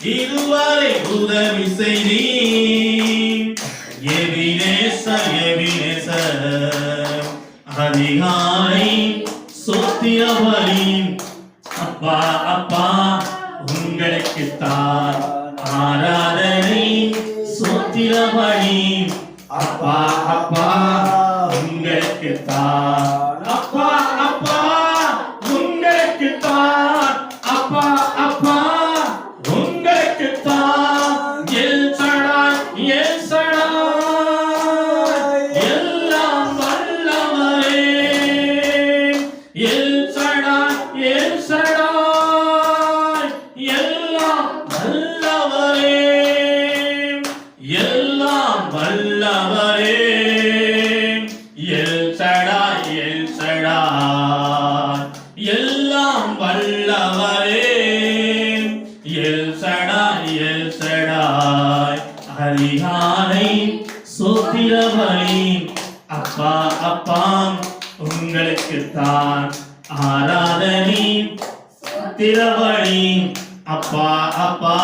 இதுவரை உதவி செய்தி எபினேச எபினேச அதிகாலை சொத்தியவரி அப்பா அப்பா உங்களுக்கு உங்களுக்குத்தான் ஆராதனை சொத்திரபடி அப்பா அப்பா உங்களுக்கு உங்களுக்குத்தான் அப்பா அப்பா உங்களுக்குத்தான் அப்பா அப்பா சோத்திரபலி அப்பா அப்பா உங்களுக்குத்தான். ஆராதனை திரவழி அப்பா அப்பா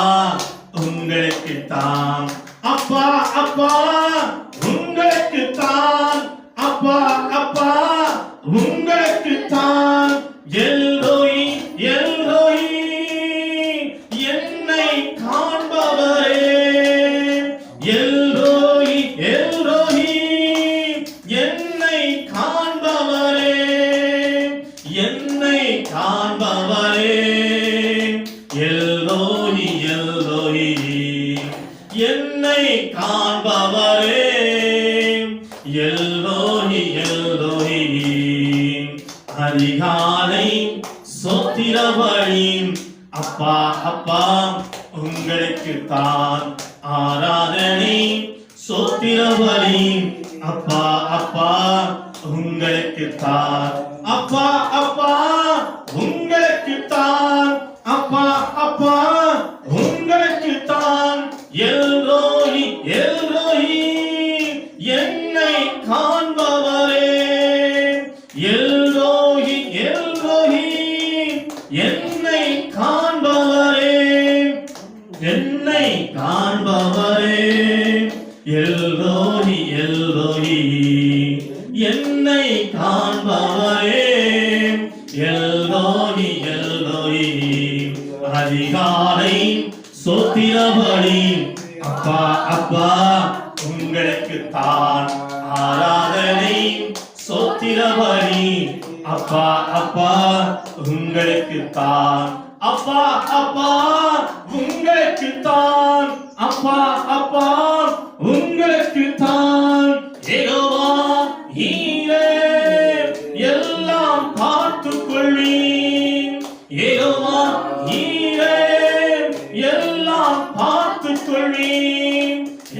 உங்களுக்குத்தான். அப்பா அப்பா உங்களுக்குத்தான். அப்பா அப்பா உங்க காண்பவரே. எல்லோஹி எல்லோஹி என்னை காண்பவரே. எல்லோஹி எல்லோஹி அதிகாலை சொத்திரவழி அப்பா அப்பா உங்களுக்கு தான் ஆராதனை சொத்திரவழி அப்பா அப்பா உங்களுக்கு தான் அப்பா அப்பா காண்பவரே. என்னை காண்பவரே. எல்லோரி எல்லோரி. என்னை காண்பவரே. எல்லோரி எல்லோரி. அதிகாலை சொத்திரபடி அப்பா அப்பா உங்களுக்கு தான் ஆராதனை சொத்திரபடி அப்பா அப்பா உங்களுக்கு தான். அப்பா அப்பா உங்களுக்கு தான். அப்பா அப்பா உங்களுக்கு தான். ஏகோவா ஈரே எல்லாம் பார்த்து கொள்ளி ஏகோவா ஈரே எல்லாம் பார்த்து கொள்ளி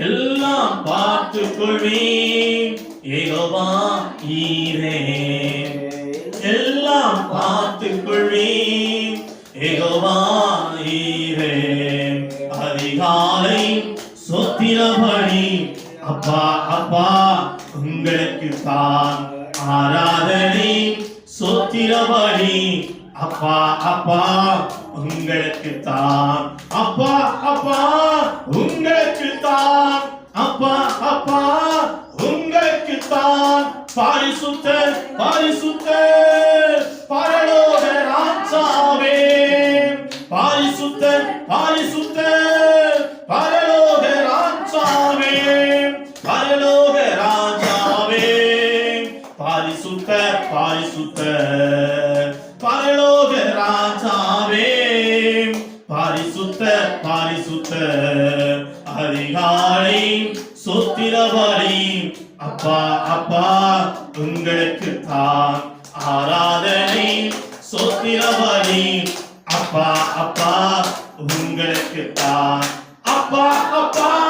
எல்லாம் பார்த்து கொள்ளி ஏகோவா ஈரே எல்லாம் பார்த்துக் கொள்வீன் அதிகாலை சொத்திரபடி அப்பா அப்பா உங்களுக்கு தான் ஆராதனை. சொத்திரபடி அப்பா அப்பா உங்களுக்கு தான். அப்பா அப்பா உங்களுக்கு தான். அப்பா அப்பா உங்களுக்கு தான். பாரிசுத்த பாரிசுத்த பாரிசுத்த பாரிசுத்த பரலோக ராஜாவே பரலோக ராஜாவே. பாரிசுத்த பாரிசுத்த பரலோக ராஜாவே பாரிசுத்த பாரிசுத்த அதிகாலை அப்பா அப்பா உங்களுக்கு தான் ஆராதனை சொத்திரபலி அப்பா அப்பா உங்களுக்கு தான் அப்பா அப்பா.